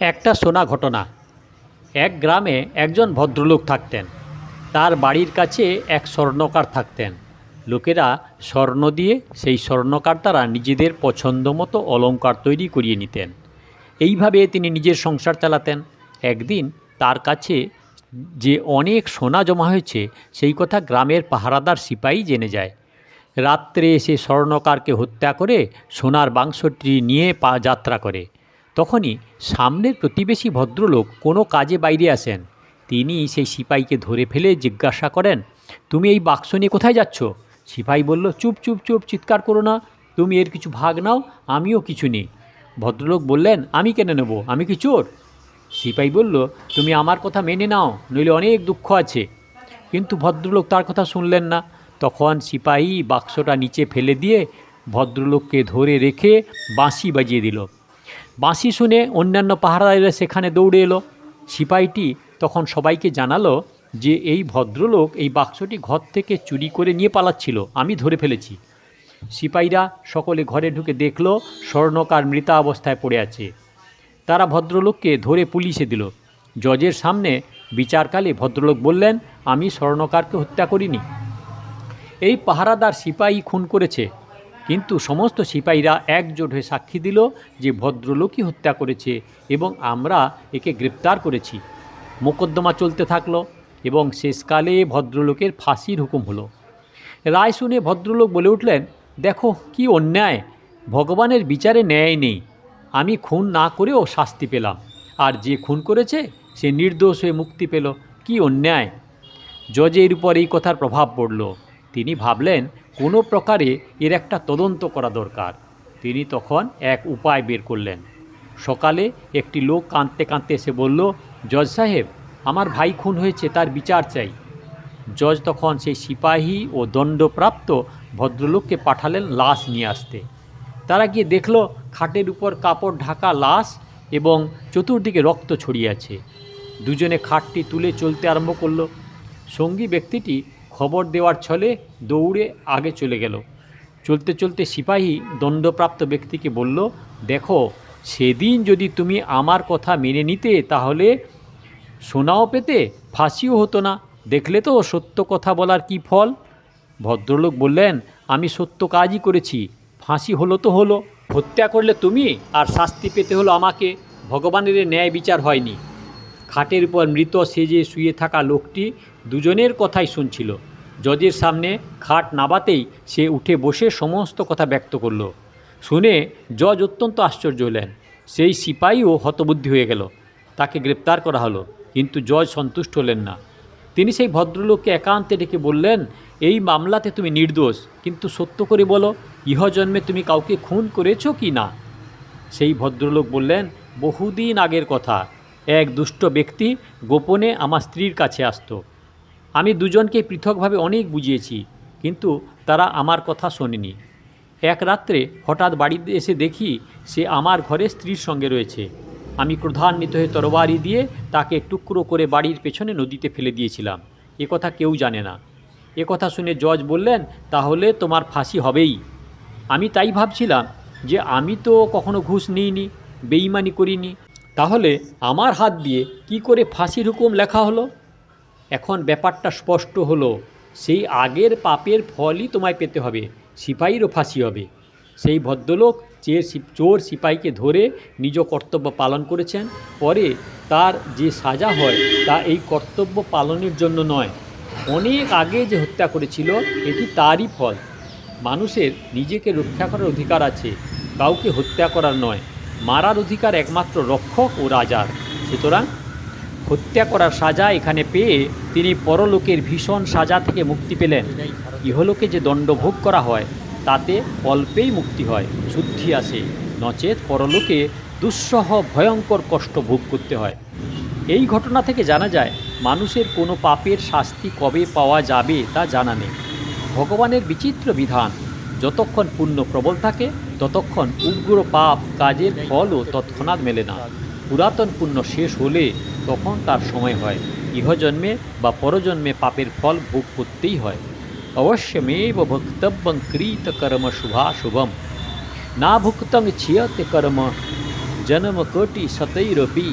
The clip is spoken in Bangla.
একটা শোনা ঘটনা। এক গ্রামে একজন ভদ্রলোক থাকতেন। তার বাড়ির কাছে এক স্বর্ণকার থাকতেন। লোকেরা স্বর্ণ দিয়ে সেই স্বর্ণকার দ্বারা নিজেদের পছন্দ মতো অলংকার তৈরি করিয়ে নিতেন। এইভাবে তিনি নিজের সংসার চালাতেন। একদিন তার কাছে যে অনেক সোনা জমা হয়েছে, সেই কথা গ্রামের পাহারাদার সিপাহী জেনে যায়। রাত্রে এসে স্বর্ণকারকে হত্যা করে সোনার বাংশটি নিয়ে পা যাত্রা করে। তখনই সামনের প্রতিবেশী ভদ্রলোক কোনো কাজে বাইরে আসেন। তিনি সেই সিপাইকে ধরে ফেলে জিজ্ঞাসা করেন, তুমি এই বাক্স নিয়ে কোথায় যাচ্ছ? সিপাই বলল, চুপ চুপ চুপ, চিৎকার করো না। তুমি এর কিছু ভাগ নাও, আমিও কিছু নেই। ভদ্রলোক বললেন, আমি কেনে নেব? আমি কি চোর? সিপাহী বলল, তুমি আমার কথা মেনে নাও, নইলে অনেক দুঃখ আছে। কিন্তু ভদ্রলোক তার কথা শুনলেন না। তখন সিপাহী বাক্সটা নিচে ফেলে দিয়ে ভদ্রলোককে ধরে রেখে বাঁশি বাজিয়ে দিল। বাঁশি শুনে অন্যান্য পাহারাদারেরা সেখানে দৌড়ে এলো। সিপাহীটি তখন সবাইকে জানালো যে এই ভদ্রলোক এই বাক্সটি ঘর থেকে চুরি করে নিয়ে পালাচ্ছিল, আমি ধরে ফেলেছি। সিপাহীরা সকলে ঘরে ঢুকে দেখল স্বর্ণকার মৃতা অবস্থায় পড়ে আছে। তারা ভদ্রলোককে ধরে পুলিশে দিল। জজের সামনে বিচারকালে ভদ্রলোক বললেন, আমি স্বর্ণকারকে হত্যা করিনি। এই পাহারাদার সিপাহী খুন করেছে। কিন্তু সমস্ত সিপাহীরা একজোট হয়ে সাক্ষী দিল যে ভদ্রলোকই হত্যা করেছে এবং আমরা একে গ্রেপ্তার করেছি। মোকদ্দমা চলতে থাকল এবং শেষকালে ভদ্রলোকের ফাঁসির হুকুম হলো। রায় শুনে ভদ্রলোক বলে উঠলেন, দেখো, কি অন্যায়। ভগবানের বিচারে ন্যায় নেই। আমি খুন না করেও শাস্তি পেলাম। আর যে খুন করেছে, সে নির্দোষ হয়ে মুক্তি পেল। কি অন্যায়? জজের উপর এই কথার প্রভাব পড়ল। তিনি ভাবলেন, কোনো প্রকারে এর একটা তদন্ত করা দরকার। তিনি তখন এক উপায় বের করলেন। সকালে একটি লোক কাঁদতে কাঁদতে এসে বলল, জজ সাহেব, আমার ভাই খুন হয়েছে, তার বিচার চাই। জজ তখন সেই সিপাহী ও দণ্ডপ্রাপ্ত ভদ্রলোককে পাঠালেন লাশ নিয়ে আসতে। তারা গিয়ে দেখল, খাটের উপর কাপড় ঢাকা লাশ এবং চতুর্দিকে রক্ত ছড়িয়ে আছে। দুজনে খাটটি তুলে চলতে আরম্ভ করল। সঙ্গী ব্যক্তিটি খবর দেওয়ার ছলে দৌড়ে আগে চলে গেল। চলতে চলতে সিপাহী দণ্ডপ্রাপ্ত ব্যক্তিকে বলল, দেখো, সেদিন যদি তুমি আমার কথা মেনে নিতে, তাহলে সোনাও পেতে, ফাঁসিও হতো না। দেখলে তো সত্য কথা বলার কি ফল? ভদ্রলোক বললেন, আমি সত্য কাজই করেছি, ফাঁসি হলো তো হলো। হত্যা করলে তুমি আর শাস্তি পেতে হলো আমাকে। ভগবানের ন্যায় বিচার হয়নি। খাটের উপর মৃত সেজে শুয়ে থাকা লোকটি দুজনের কথাই শুনছিল। জজের সামনে খাট নাবাতেই সে উঠে বসে সমস্ত কথা ব্যক্ত করল। শুনে জজ অত্যন্ত আশ্চর্য হলেন। সেই সিপাহীও হতবুদ্ধি হয়ে গেল। তাকে গ্রেপ্তার করা হলো, কিন্তু জজ সন্তুষ্ট হলেন না। তিনি সেই ভদ্রলোককে একান্তে ডেকে বললেন, এই মামলাতে তুমি নির্দোষ, কিন্তু সত্য করে বলো, ইহজন্মে তুমি কাউকে খুন করেছ কি না? সেই ভদ্রলোক বললেন, বহুদিন আগের কথা। এক দুষ্ট ব্যক্তি গোপনে আমার স্ত্রীর কাছে আসতো। আমি দুজনকে পৃথকভাবে অনেক বুঝিয়েছি, কিন্তু তারা আমার কথা শোনেনি। এক রাত্রে হঠাৎ বাড়িতে এসে দেখি সে আমার ঘরে স্ত্রীর সঙ্গে রয়েছে। আমি ক্রোধান্বিত হয়ে তরবারি দিয়ে তাকে টুকরো করে বাড়ির পেছনে নদীতে ফেলে দিয়েছিলাম। এ কথা কেউ জানে না। এ কথা শুনে জজ বললেন, তাহলে তোমার ফাঁসি হবেই। আমি তাই ভাবছিলাম যে আমি তো কখনো ঘুষ নিইনি বেইমানি করিনি। তাহলে আমার হাত দিয়ে কি করে ফাঁসির হুকুম লেখা হলো? এখন ব্যাপারটা স্পষ্ট হলো, সেই আগের পাপের ফলই তোমায় পেতে হবে সিপাহীরও ফাঁসি হবে। সেই ভদ্রলোক সিপ- চোর সিপাহীকে ধরে নিজ কর্তব্য পালন করেছেন, পরে তার যে সাজা হয় তা এই কর্তব্য পালনের জন্য নয়। অনেক আগে যে হত্যা করেছিল, এটি তারই ফল। মানুষের নিজেকে রক্ষা করার অধিকার আছে, কাউকে হত্যা করার নয়। মারার অধিকার একমাত্র রক্ষক ও রাজার। সুতরাং হত্যা করার সাজা এখানে পেয়ে তিনি পরলোকের ভীষণ সাজা থেকে মুক্তি পেলেন। ইহলোকে যে দণ্ড ভোগ করা হয়, তাতে অল্পেই মুক্তি হয়, শুদ্ধি আসে। নচেত পরলোকে দুঃসহ, ভয়ঙ্কর কষ্ট ভোগ করতে হয়। এই ঘটনা থেকে জানা যায়, মানুষের কোনো পাপের শাস্তি কবে পাওয়া যাবে তা জানা নেই। ভগবানের বিচিত্র বিধান, যতক্ষণ পুণ্য প্রবল থাকে ততক্ষণ উগ্র পাপ কাজের ফলও তৎক্ষণাৎ মেলে না। পুরাতন পুণ্য শেষ হলে তখন তার সময় হয়। ইহজন্মে বা পরজন্মে পাপের ফল ভোগ করতেই হয়। অবশ্যমেব ভক্তব্যং কৃত কর্ম শুভাশুভম না ভুক্তং ছিয়তে কর্ম। জনম কটি সতৈরপি।